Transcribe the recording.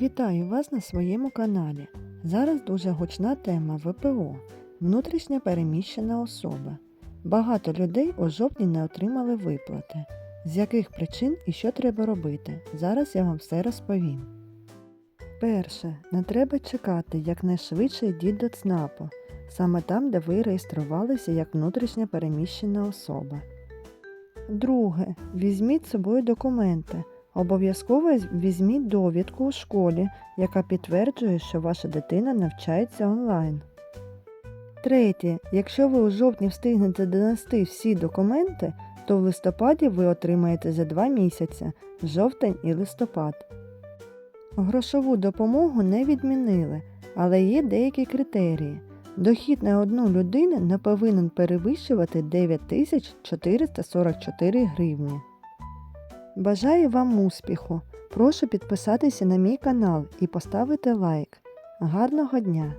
Вітаю вас на своєму каналі. Зараз дуже гучна тема ВПО внутрішня переміщена особа. Багато людей у жовтні не отримали виплати. З яких причин і що треба робити? Зараз я вам все розповім. Перше, не треба чекати якнайшвидше йдіть до ЦНАПу, саме там, де ви реєструвалися як внутрішня переміщена особа. Друге, візьміть з собою документи. Обов'язково візьміть довідку у школі, яка підтверджує, що ваша дитина навчається онлайн. Третє. Якщо ви у жовтні встигнете донести всі документи, то в листопаді ви отримаєте за два місяці жовтень і листопад. Грошову допомогу не відмінили, але є деякі критерії. Дохід на одну людину не повинен перевищувати 9444 гривні. Бажаю вам успіху! Прошу підписатися на мій канал і поставити лайк. Гарного дня!